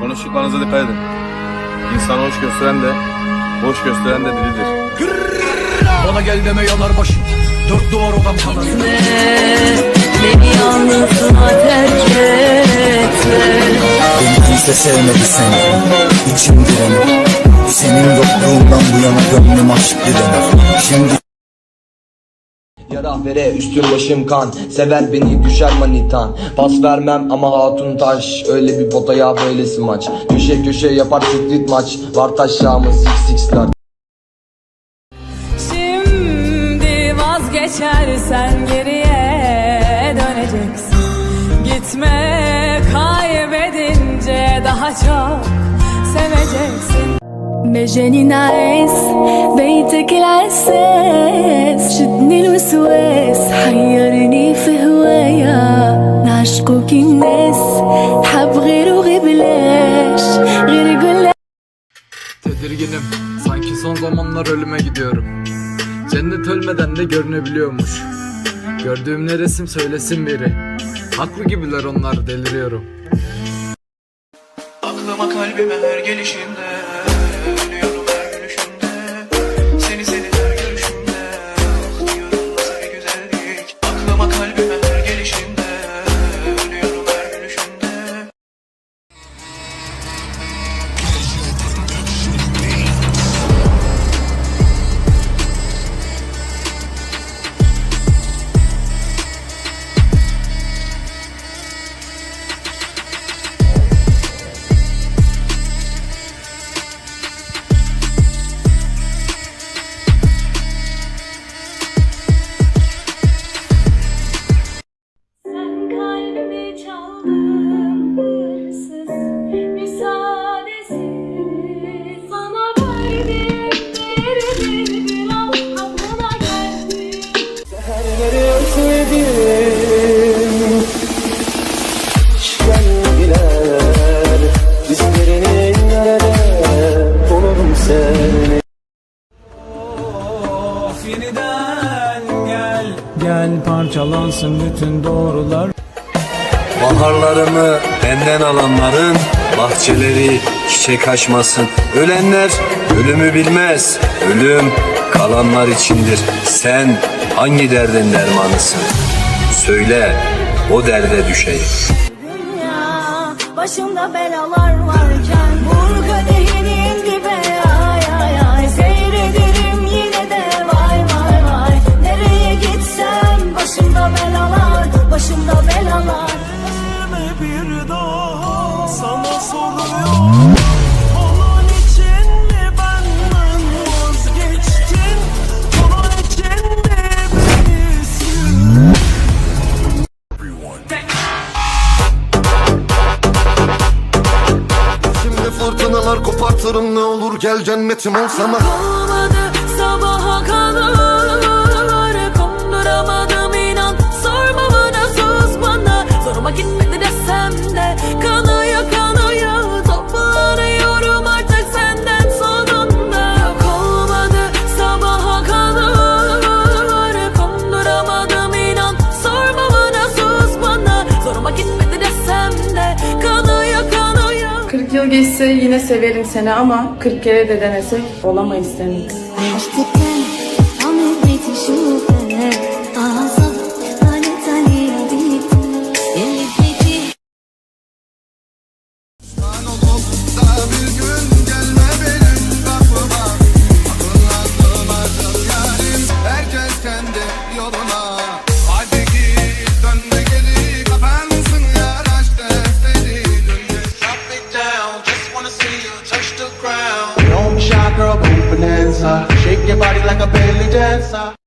Konuştuklarınıza dikkat edin. İnsanı hoş gösteren de, boş gösteren de dilidir. Bana gel deme yanar başım. Dört duvar odam kadar. Beni yalnızına terk etme. Beni kimse sevmedi seni. İçim direnir Senin yokluğundan bu yana gönlüm aşk direnir Şimdi Yara vere üstüm başım kan. Sever beni düşer manitan. Pas vermem ama hatun taş. Öyle bir potaya böylesi maç. Köşe köşe yapar street maç. Var taşağımız six sixler Şimdi vazgeçersen geriye döneceksin. Gitme kaybedince daha çok seveceksin. Mejenina es Tedirginim sanki son zamanlar ölüme gidiyorum. Cennet ölmeden de görünebiliyormuş. Gördüğüm ne resim söylesin biri. Haklı gibiler onlar deliriyorum. Aklıma kalbime her gelişinde Gel parçalansın bütün doğrular Baharlarını benden alanların bahçeleri çiçek açmasın. Ölenler ölümü bilmez. Ölüm kalanlar içindir. Sen hangi derdin dermanısın? Söyle o derde düşeyim. Ya başımda belalar varken Vur kadehini Onun için mi benden vazgeçtin Onun için mi beni sildin Şimdi fırtınalar kopartırım ne olur gel cennetim ol sana Olmadı kanıyor 40 yıl geçse yine severim seni ama 40 kere de denesek olamayız senin. Body like a belly dancer.